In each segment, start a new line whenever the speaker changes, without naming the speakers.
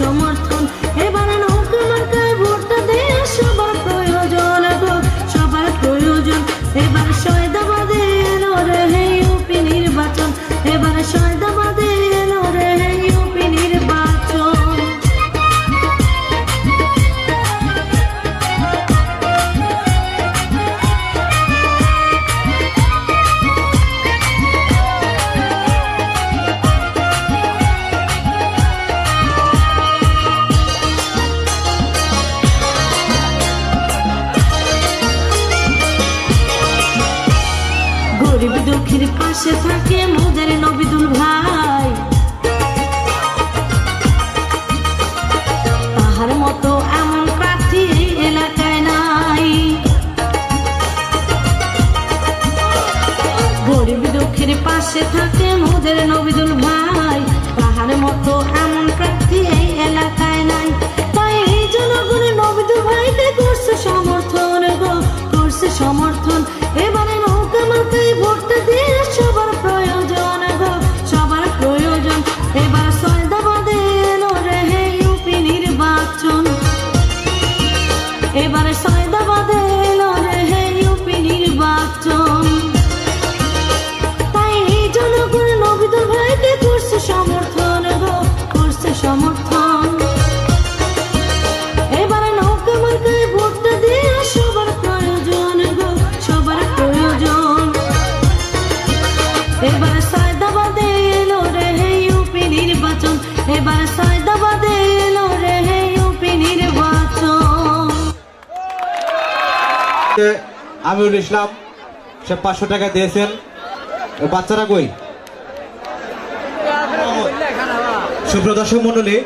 সমর্থ This is
হচ্ছে আমিরুল ইসলাম, সে পাঁচশো টাকা দিয়েছেন। বাচ্চারা কই? সুব্রত দর্শক মন্ডলী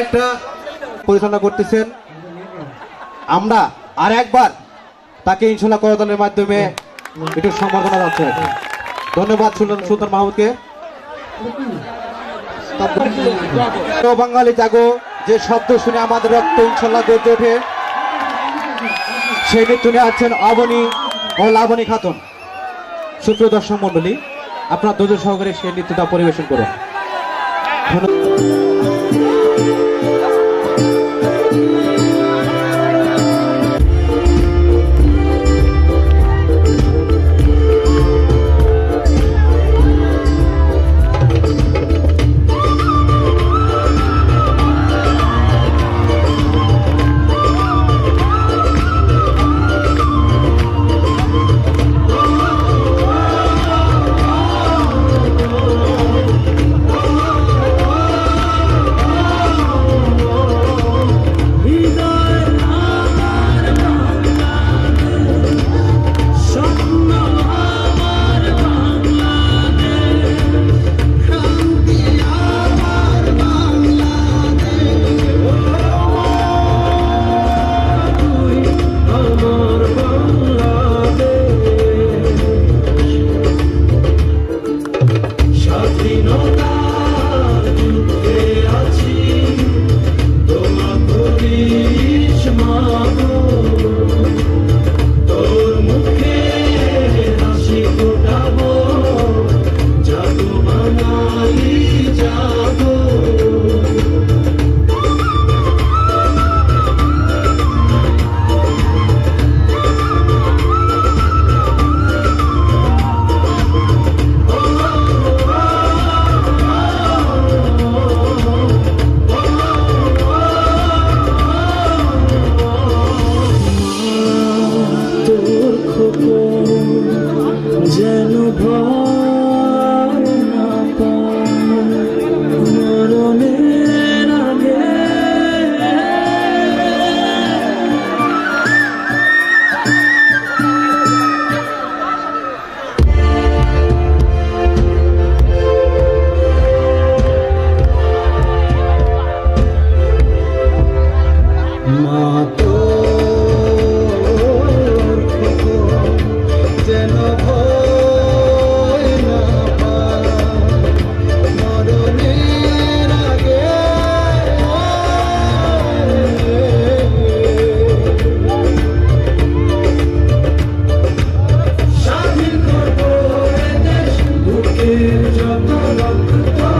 একটা পরিচালনা করতেছেন। আমরা আর একবার তাকে ইনশাল্লাহ করদানের মাধ্যমে একটু সম্বর্ধনা যাচ্ছে ধন্যবাদ সুলতান সুলতান মাহমুদকে। বাঙালি জাগো, যে শব্দ শুনে আমাদের রক্ত ইনশাল্লাহ গর্জে ওঠে। সেই নেতৃত্বে আছেন অবনী ও লাবণী খাতুন। সুপ্রিয় দর্শক মন্ডলী আপনার দুজন সহকারে সেই নৃত্যটা পরিবেশন করুন। ধন্যবাদ।
go Oh, oh, oh, oh.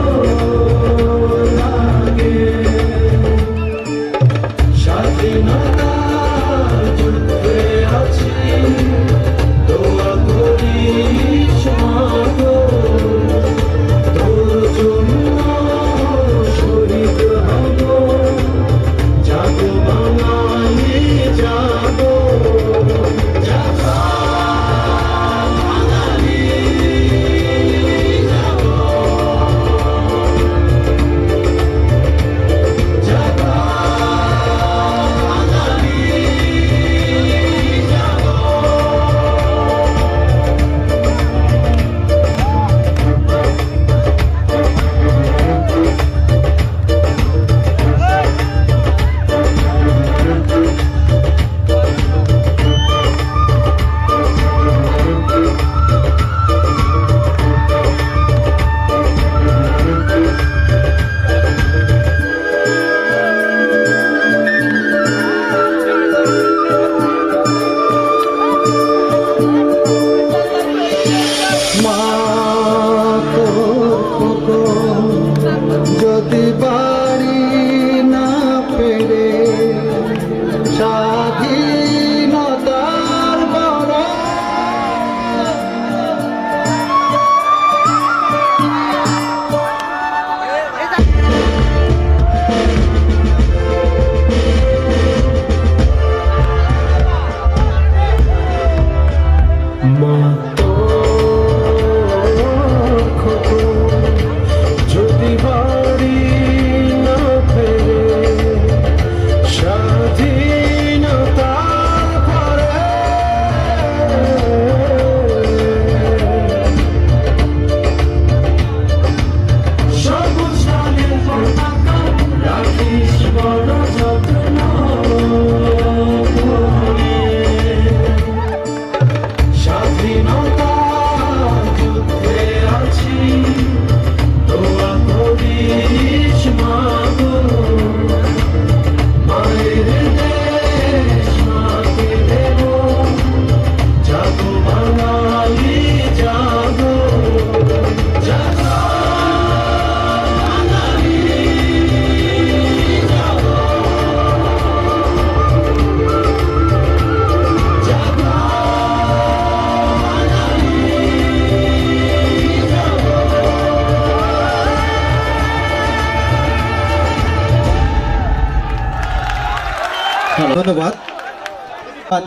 ধন্যবাদ।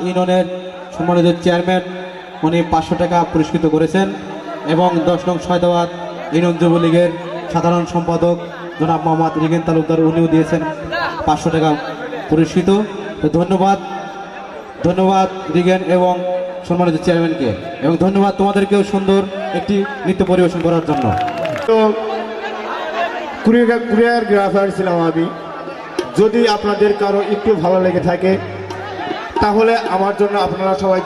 ইউনিয়নের সম্মানিত চেয়ারম্যান, উনি পাঁচশো টাকা পুরস্কৃত করেছেন এবং দশ নং সয়দাবাদ ইউনিয়ন যুবলীগের সাধারণ সম্পাদক জনাব মোহাম্মদ রিগেন তালুকদার, উনিও দিয়েছেন পাঁচশো টাকা পুরস্কৃত। তো ধন্যবাদ ধন্যবাদ রিগেন এবং সম্মানিত চেয়ারম্যানকে এবং ধন্যবাদ তোমাদেরকেও সুন্দর একটি নৃত্য পরিবেশন করার জন্য।
তো কুরিয়ারগ্রাফার ছিলাম আমি। যদি আপনাদের কারও একটু ভালো লেগে থাকে তাহলে আমার জন্য আপনারা সবাই